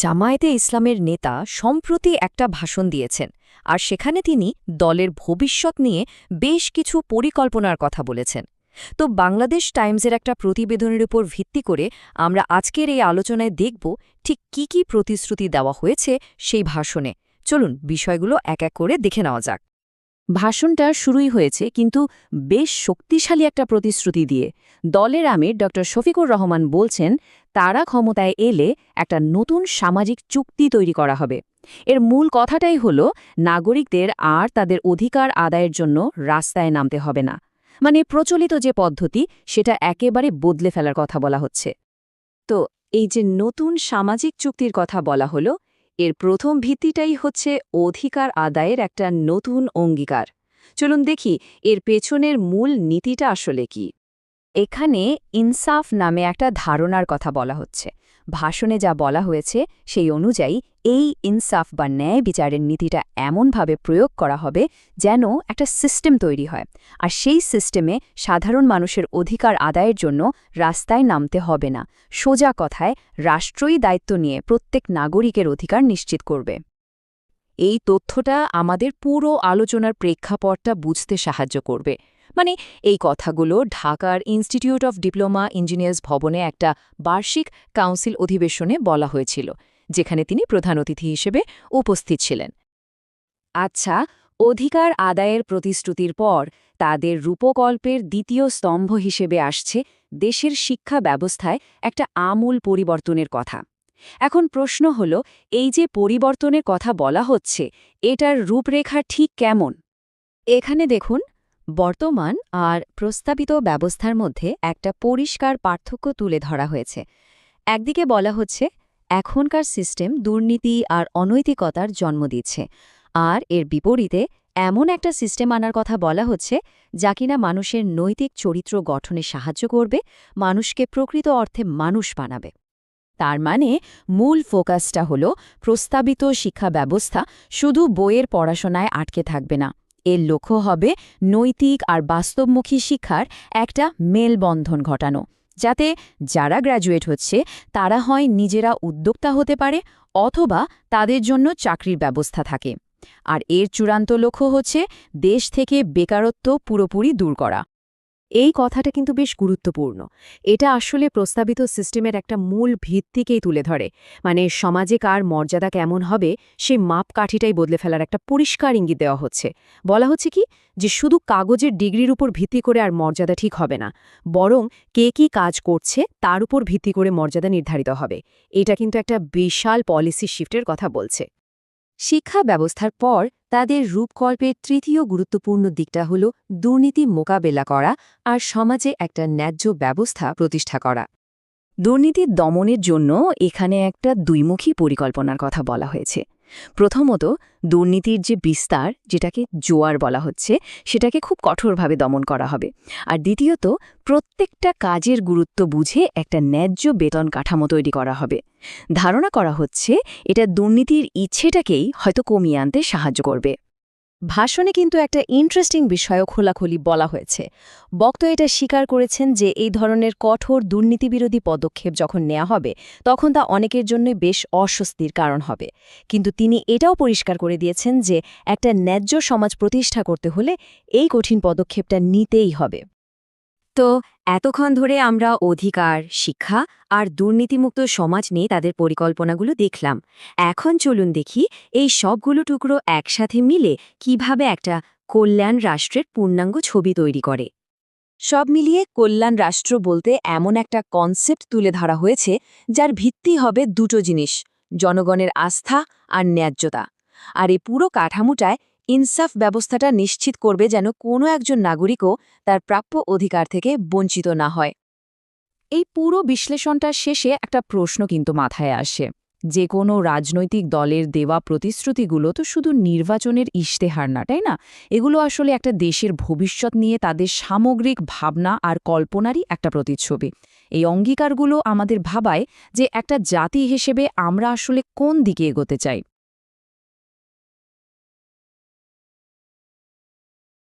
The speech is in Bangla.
জামায়াতে ইসলামের নেতা সম্প্রতি একটা ভাষণ দিয়েছেন, আর সেখানে তিনি দলের ভবিষ্যৎ নিয়ে বেশ কিছু পরিকল্পনার কথা বলেছেন। তো বাংলাদেশ টাইমসের একটা প্রতিবেদনের উপর ভিত্তি করে আমরা আজকের এই আলোচনায় দেখব ঠিক কি কি প্রতিশ্রুতি দেওয়া হয়েছে সেই ভাষণে। চলুন বিষয়গুলো এক এক করে দেখে নেওয়া যাক। ভাষণটা শুরুই হয়েছে কিন্তু বেশ শক্তিশালী একটা প্রতিশ্রুতি দিয়ে। দলের আমির ড. শফিকুর রহমান বলছেন, তারা ক্ষমতায় এলে একটা নতুন সামাজিক চুক্তি তৈরি করা হবে। এর মূল কথাটাই হল, নাগরিকদের আর তাদের অধিকার আদায়ের জন্য রাস্তায় নামতে হবে না। মানে প্রচলিত যে পদ্ধতি, সেটা একেবারে বদলে ফেলার কথা বলা হচ্ছে। তো এই যে নতুন সামাজিক চুক্তির কথা বলা হলো এর প্রথম ভিত্তিটাই হচ্ছে অধিকার আদায়ের একটা নতুন অঙ্গীকার। চলুন দেখি এর পেছনের মূল নীতিটা আসলে কি। এখানে ইনসাফ নামে একটা ধারণার কথা বলা হচ্ছে। ভাষণে যা বলা হয়েছে সেই অনুযায়ী এই ইনসাফ বা ন্যায় বিচারের নীতিটা এমনভাবে প্রয়োগ করা হবে যেন একটা সিস্টেম তৈরি হয়। আর সেই সিস্টেমে সাধারণ মানুষের অধিকার আদায়ের জন্য রাস্তায় নামতে হবে না। সোজা কথায়, রাষ্ট্রই দায়িত্ব নিয়ে প্রত্যেক নাগরিকের অধিকার নিশ্চিত করবে। এই তথ্যটা আমাদের পুরো আলোচনার প্রেক্ষাপটটা বুঝতে সাহায্য করবে। মানে এই কথাগুলো ঢাকার ইনস্টিটিউট অফ ডিপ্লোমা ইঞ্জিনিয়ার্স ভবনে একটা বার্ষিক কাউন্সিল অধিবেশনে বলা হয়েছিল, যেখানে তিনি প্রধান অতিথি হিসেবে উপস্থিত ছিলেন। আচ্ছা অধিকার আদায়ের প্রতিশ্রুতির পর তাদের রূপকল্পের দ্বিতীয় স্তম্ভ হিসেবে আসছে দেশের শিক্ষা ব্যবস্থায় একটা আমূল পরিবর্তনের কথা। এখন প্রশ্ন হল, এই যে পরিবর্তনের কথা বলা হচ্ছে, এটার রূপরেখা ঠিক কেমন? এখানে দেখুন বর্তমান আর প্রস্তাবিত ব্যবস্থার মধ্যে একটা পরিষ্কার পার্থক্য তুলে ধরা হয়েছে। একদিকে বলা হচ্ছে, এখনকার সিস্টেম দুর্নীতি আর অনৈতিকতার জন্ম দিচ্ছে। আর এর বিপরীতে এমন একটা সিস্টেম আনার কথা বলা হচ্ছে, যা কিনা মানুষের নৈতিক চরিত্র গঠনে সাহায্য করবে, মানুষকে প্রকৃত অর্থে মানুষ বানাবে। তার মানে মূল ফোকাসটা হল, প্রস্তাবিত শিক্ষা ব্যবস্থা শুধু বইয়ের পড়াশোনায় আটকে থাকবে না। এর লক্ষ্য হবে নৈতিক আর বাস্তবমুখী শিক্ষার একটা মেলবন্ধন ঘটানো। যাতে যারা গ্র্যাজুয়েট হচ্ছে, তারা হয় নিজেরা উদ্যোক্তা হতে পারে অথবা তাদের জন্য চাকরির ব্যবস্থা থাকে। আর এর চূড়ান্ত লক্ষ্য হচ্ছে দেশ থেকে বেকারত্ব পুরোপুরি দূর করা। এই কথাটা কিন্তু বেশ গুরুত্বপূর্ণ। এটা আসলে প্রস্তাবিত সিস্টেমের একটা মূল ভিত্তিকেই তুলে ধরে। মানে সমাজে কার মর্যাদা কেমন হবে সেই মাপকাঠিটাই বদলে ফেলার একটা পরিষ্কার ইঙ্গিত দেওয়া হচ্ছে। বলা হচ্ছে কি, যে শুধু কাগজের ডিগ্রির উপর ভিত্তি করে আর মর্যাদা ঠিক হবে না, বরং কে কি কাজ করছে তার উপর ভিত্তি করে মর্যাদা নির্ধারিত হবে। এটা কিন্তু একটা বিশাল পলিসি শিফটের কথা বলছে। শিক্ষা ব্যবস্থার পর তাদের রূপকল্পের তৃতীয় গুরুত্বপূর্ণ দিকটা হল দুর্নীতি মোকাবেলা করা আর সমাজে একটা ন্যায্য ব্যবস্থা প্রতিষ্ঠা করা। দুর্নীতি দমনের জন্য এখানে একটা দুইমুখী পরিকল্পনার কথা বলা হয়েছে। প্রথমত, দুর্নীতির যে বিস্তার, যেটাকে জোয়ার বলা হচ্ছে, সেটাকে খুব কঠোরভাবে দমন করা হবে। আর দ্বিতীয়ত, প্রত্যেকটা কাজের গুরুত্ব বুঝে একটা ন্যায্য বেতন কাঠামো তৈরি করা হবে। ধারণা করা হচ্ছে, এটা দুর্নীতির ইচ্ছেটাকেই হয়তো কমিয়ে আনতে সাহায্য করবে। ভাষণে কিন্তু একটা ইন্টারেস্টিং বিষয়ও খোলাখুলি বলা হয়েছে। বক্ত এটা স্বীকার করেছেন যে এই ধরনের কঠোর দুর্নীতিবিরোধী পদক্ষেপ যখন নেওয়া হবে, তখন তা অনেকের জন্যই বেশ অস্বস্তির কারণ হবে। কিন্তু তিনি এটাও পরিষ্কার করে দিয়েছেন যে একটা ন্যায্য সমাজ প্রতিষ্ঠা করতে হলে এই কঠিন পদক্ষেপটা নিতেই হবে। তো এতক্ষণ ধরে আমরা অধিকার, শিক্ষা আর দুর্নীতিমুক্ত সমাজ নিয়ে তাদের পরিকল্পনাগুলো দেখলাম। এখন চলুন দেখি এই সবগুলো টুকরো একসাথে মিলে কীভাবে একটা কল্যাণ রাষ্ট্রের পূর্ণাঙ্গ ছবি তৈরি করে। সব মিলিয়ে কল্যাণ রাষ্ট্র বলতে এমন একটা কনসেপ্ট তুলে ধরা হয়েছে, যার ভিত্তি হবে দুটো জিনিস, জনগণের আস্থা আর ন্যায্যতা। আর এই পুরো কাঠামোটায় ইনসাফ ব্যবস্থাটা নিশ্চিত করবে যেন কোনো একজন নাগরিকও তার প্রাপ্য অধিকার থেকে বঞ্চিত না হয়। এই পুরো বিশ্লেষণটা শেষে একটা প্রশ্ন কিন্তু মাথায় আসে। যে কোনো রাজনৈতিক দলের দেওয়া প্রতিশ্রুতিগুলো তো শুধু নির্বাচনের ইশতেহার না, তাই না? এগুলো আসলে একটা দেশের ভবিষ্যৎ নিয়ে তাদের সামগ্রিক ভাবনা আর কল্পনারই একটা প্রতিচ্ছবি। এই অঙ্গীকারগুলো আমাদের ভাবায় যে একটা জাতি হিসেবে আমরা আসলে কোন দিকে এগোতে চাই।